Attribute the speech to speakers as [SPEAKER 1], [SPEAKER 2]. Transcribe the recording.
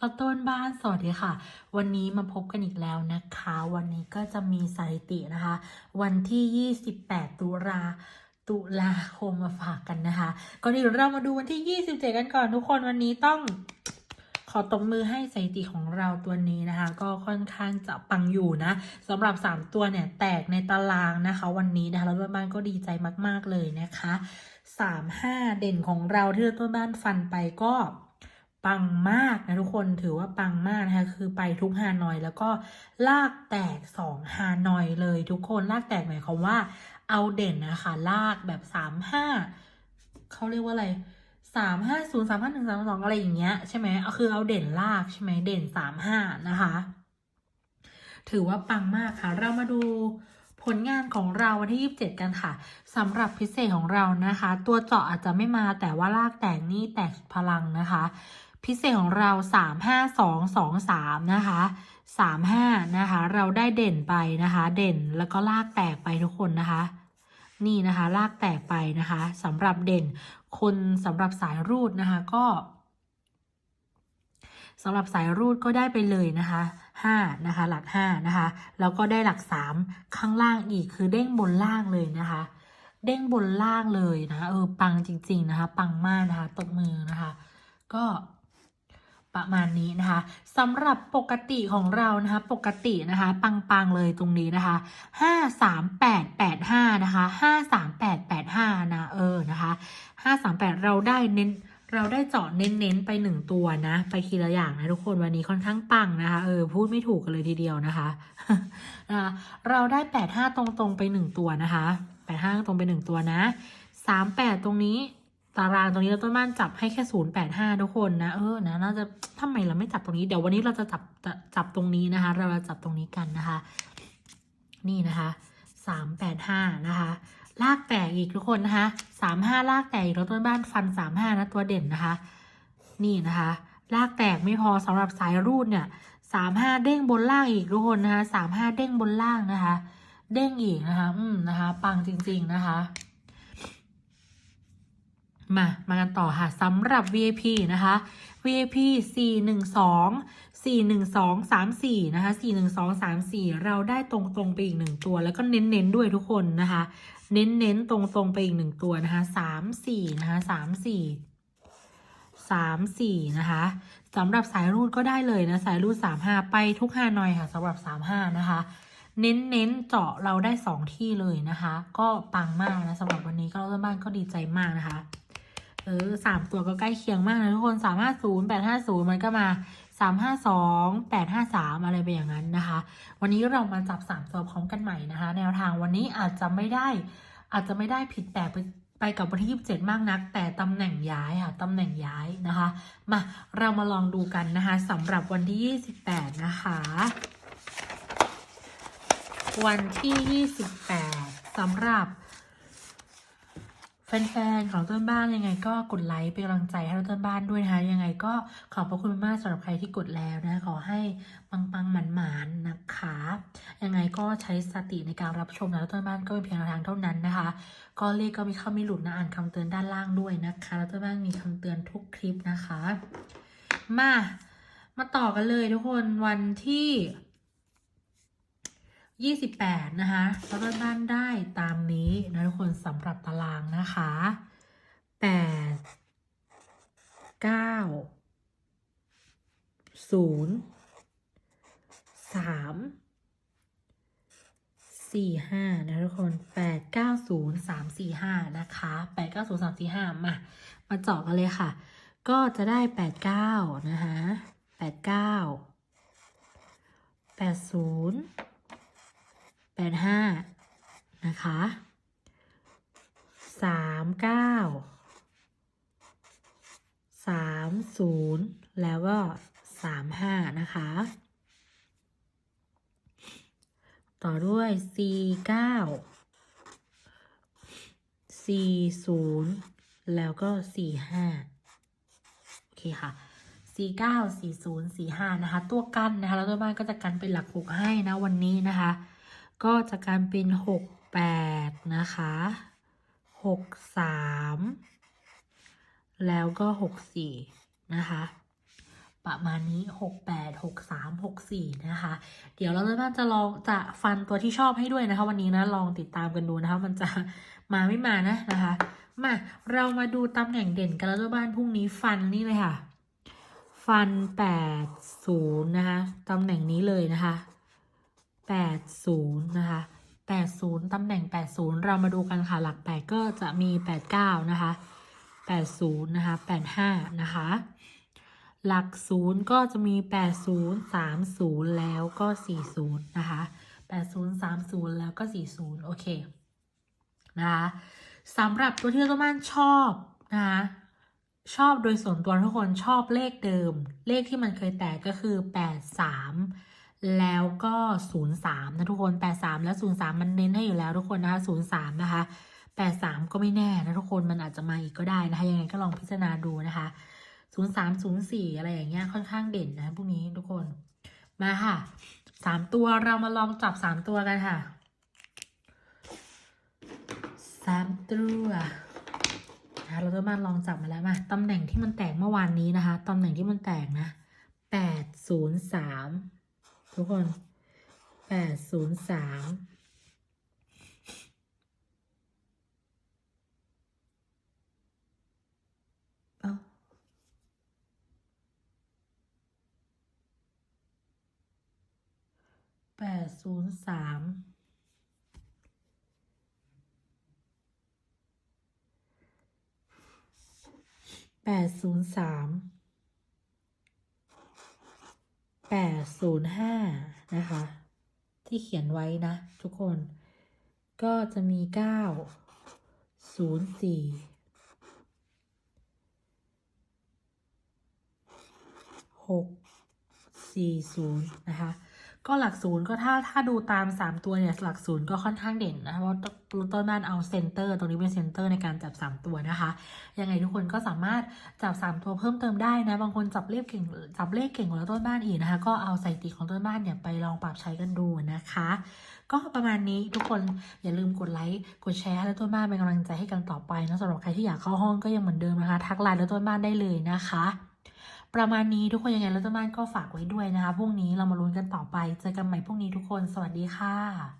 [SPEAKER 1] เราต้นบ้านสวัสดีค่ะ วันนี้มาพบกันอีกแล้วนะคะ วันนี้ก็จะมีสถิตินะคะ วันที่ 28 ตุลาตุลาคมมาฝากกันนะคะก่อนอื่นเรามาดูวันที่ 27 กันก่อนทุกคนวันนี้ต้องขอตบมือให้สถิติของเราตัวนี้นะคะ ก็ค่อนข้างจะปังอยู่นะสำหรับ 3 ตัวเนี่ย แตกในตารางนะคะ วันนี้นะคะแล้วต้นบ้านก็ดีใจมาก ๆเลยนะคะ 3-5 เด่นของเราที่ต้นบ้านฟันไปก็ ปังมากนะทุกคนถือว่าปังมากนะคะคือไปทุกฮานอย แล้วก็ลากแตกสองฮานอยเลยทุกคนลากแตกหมายความว่าเอาเด่นนะคะลากแบบสามห้าเขาเรียกว่าอะไรสามห้าศูนย์สามห้าหนึ่งสามสองอะไรอย่างเงี้ยใช่ไหมเอาคือเอาเด่นลากใช่ไหมเด่นสามห้านะคะ ถือว่าปังมากค่ะ เรามาดูผลงานของเราวันที่ 27 กันค่ะสำหรับพิเศษของเรานะคะ ตัวเจาะอาจจะไม่มาแต่ว่าลากแตกนี่แตกพลังนะคะ พิเศษของเรา 3 5 2 2 3 นะคะ 3 5 นะคะ เราได้เด่นไปนะคะ เด่นแล้วก็ลากแตกไปทุกคนนะคะ นี่นะคะ ลากแตกไปนะคะสำหรับเด่นคนสำหรับสายรูดนะคะก็สำหรับสายรูดก็ได้ไปเลยนะคะ5นะคะ หลัก5นะคะ แล้วก็ได้หลัก 3 ข้างล่างอีกคือเด้งบนล่างเลยนะคะ เด้งบนล่างเลยนะะเออ ปังจริง ๆ นะคะ ปังมากนะคะตบมือนะคะ ก็ ประมาณนี้นะคะสำหรับปกติของเรานะคะปกตินะคะปังๆเลยตรงนี้นะคะห้าสามแปดแปดห้านะคะห้าสามแปดแปดห้านะเออนะคะห้าสามแปดเราได้เน้นเราได้เจาะเน้นๆไปหนึ่งตัวนะ ไปทีละอย่างนะทุกคนวันนี้ค่อนข้างปังนะคะเออพูดไม่ถูกกันเลยทีเดียวนะคะนะคะเราได้แปดห้าตรงๆไปหนึ่งตัวนะคะแปดห้าตรงไปหนึ่งตัวนะสามแปดตรงนี้ ตารางตรงนี้เราต้นบ้านจับให้แค่ศูนย์แปดห้าทุกคนนะเออนะน่าจะทำไมเราไม่จับตรงนี้ เดี๋ยววันนี้เราจะจับจ,จับตรงนี้นะคะ เราจะจับตรงนี้กันนะคะ นี่นะคะสามแปดห้านะคะลากแตกอีกทุกคนนะคะสามห้าลากแตกอีกแล้วต้นบ้านฟันสามห้านะตัวเด่นนะคะ นี่นะคะลากแตกไม่พอสำหรับสายรูดเนี่ยสามห้าเด้งบนล่างอีกทุกคนนะคะสามห้าเด้งบนล่างนะคะ เด้งอีกนะคะ อืมนะคะ ปังจริง ๆนะคะ มา มากันต่อค่ะสำหรับ VIP นะคะ VIP 412 412 34นะคะ412 34 เราได้ตรงๆไปอีกหนึ่งตัว แล้วก็เน้นๆด้วยทุกคนนะคะ เน้นๆตรงๆไปอีกหนึ่งตัวนะคะ34นะคะ34 34นะคะสำหรับสายรูดก็ได้เลยนะสายรูด35 ไปทุก5หน่อยค่ะสำหรับ 35 นะคะ เน้นๆเจาะเราได้ 2 ที่เลยนะคะ ก็ปังมากนะสำหรับวันนี้ก็เราบ้านก็ดีใจมากนะคะ เออสามตัวก็ใกล้เคียงมากนะทุกคนสามห้าศูนย์แปดห้าศูนย์มันก็มาสามห้าสองแปดห้าสามอะไรไปอย่างนั้นนะคะ วันนี้เรามาจับสามตัวพร้อมกันใหม่นะคะ แนวทางวันนี้อาจจะไม่ได้ อาจจะไม่ได้ผิดแปลกไปไปกับวันที่ยี่สิบเจ็ดมากนัก แต่ตำแหน่งย้ายค่ะตำแหน่งย้ายนะคะ มาเรามาลองดูกันนะคะสำหรับวันที่ยี่สิบแปดนะคะ วันที่ยี่สิบแปดสำหรับ แฟนๆ ของต้นบ้านยังไงก็กดไลค์เป็นกำลังใจให้ต้นบ้านด้วยนะคะ ยังไงก็ขอบพระคุณมากสำหรับใครที่กดแล้วนะขอให้ปังๆหมานๆนะคะ ยังไงก็ใช้สติในการรับชมนะต้นบ้านก็เป็นเพียงแนวทางเท่านั้นนะคะ ก็เลขก็มีเข้าไมีหลุดนะอ่านคำเตือนด้านล่างด้วยนะคะแล้วต้นบ้านมีคำเตือนทุกคลิปนะคะ มามาต่อกันเลยทุกคนวันที่ ยี่สิบแปดนะคะแล้วก็บ้านได้ตามนี้นะทุกคนสำหรับตารางนะคะแปดเก้าศูนย์สามสี่ห้านะทุกคนแปดเก้าศูนย์สามสี่ห้านะคะแปดเก้าศูนย์สามสี่ห้ามา มาเจาะกันเลยค่ะ ก็จะได้แปดเก้านะคะแปดเก้า แปดห้านะคะสามเก้าสามศูนย์แล้วก็สามห้านะคะ ต่อด้วยสี่เก้าสี่ศูนย์แล้วก็สี่ห้าโอเคค่ะสี่เก้าสี่ศูนย์สี่ห้านะคะ ตัวกันนะคะ แล้วตัวบ้านก็จะกันเป็นหลักหกให้นะวันนี้นะคะ ก็จะการเป็นหกแปดนะคะหกสามแล้วก็หกสี่นะคะ ประมาณนี้ 68 63 64 นะคะ เดี๋ยวเราจะจะลองจะฟันตัวที่ชอบให้ด้วยนะคะ วันนี้นะลองติดตามกันดูนะคะ มันจะมาไม่มานะนะคะ มาเรามาดูตำแหน่งเด่นกันแล้วเจ้าบ้านพรุ่งนี้ฟันนี่เลยค่ะ ฟัน 80 นะคะตำแหน่งนี้เลยนะคะ 80 นะคะ 80 ตำแหน่ง 80 เรามาดูกันค่ะ หลัก 8 ก็จะมี 89 นะคะ 80 นะคะ 85 นะคะ หลัก 0 ก็จะมี 80 30 แล้วก็ 40 นะคะ 80 30 แล้วก็ 40 โอเค นะคะสำหรับตัวที่เราบ้านชอบนะคะชอบโดยส่วนตัวทุกคนชอบเลขเดิม เลขที่มันเคยแตกก็คือ 83 แล้วก็ 03 นะทุกคน 83 และ 03 มันเน้นให้อยู่แล้วทุกคนนะคะ 03 นะคะ 83 ก็ไม่แน่นะทุกคนมันอาจจะมาอีกก็ได้นะคะ ยังไงก็ลองพิจารณาดูนะคะ 03 04 อะไรอย่างเงี้ยค่อนข้างเด่นนะพวกนี้ทุกคน มาค่ะ 3 ตัวเรามาลองจับ 3 ตัวกันค่ะ3ตัวนะคะเราจะมาลองจับมาแล้วมาตำแหน่งที่มันแตกเมื่อวานนี้นะคะตำแหน่งที่มันแตกนะแปดศูนย์สาม ทุกคนแปดศูนย์สามแปดศูนย์สามแปดศูนย์สาม แปดศูนย์ห้านะคะ ที่เขียนไว้นะ ทุกคน ก็จะมีเก้าศูนย์สี่หกสี่ศูนย์นะคะ ก็หลักศูนย์ก็ถ้าถ้าดูตาม 3 ตัวเนี่ยหลักศูนย์ก็ค่อนข้างเด่นนะเพราะว่าต้นบ้านเอาเซนเตอร์ตรงนี้เป็นเซนเตอร์ในการจับ 3 ตัวนะคะยังไงทุกคนก็สามารถจับ 3 ตัวเพิ่มเติมได้นะบางคนจับเลขเก่งจับเลขเก่งกว่าต้นบ้านอีกนะคะ ก็เอาสถิติของต้นบ้านเนี่ยไปลองปรับใช้กันดูนะคะ ก็ประมาณนี้ทุกคนอย่าลืมกดไลค์กดแชร์ให้ต้นบ้านเป็นกำลังใจให้กันต่อไปนะสำหรับใครที่อยากเข้าห้องก็ยังเหมือนเดิมนะคะ ทักไลน์แล้วต้นบ้านได้เลยนะคะ ประมาณนี้ทุกคนยังไงแล้วต้นบ้านก็ฝากไว้ด้วยนะคะพรุ่งนี้เรามาลุ้นกันต่อไป เจอกันใหม่พรุ่งนี้ทุกคน สวัสดีค่ะ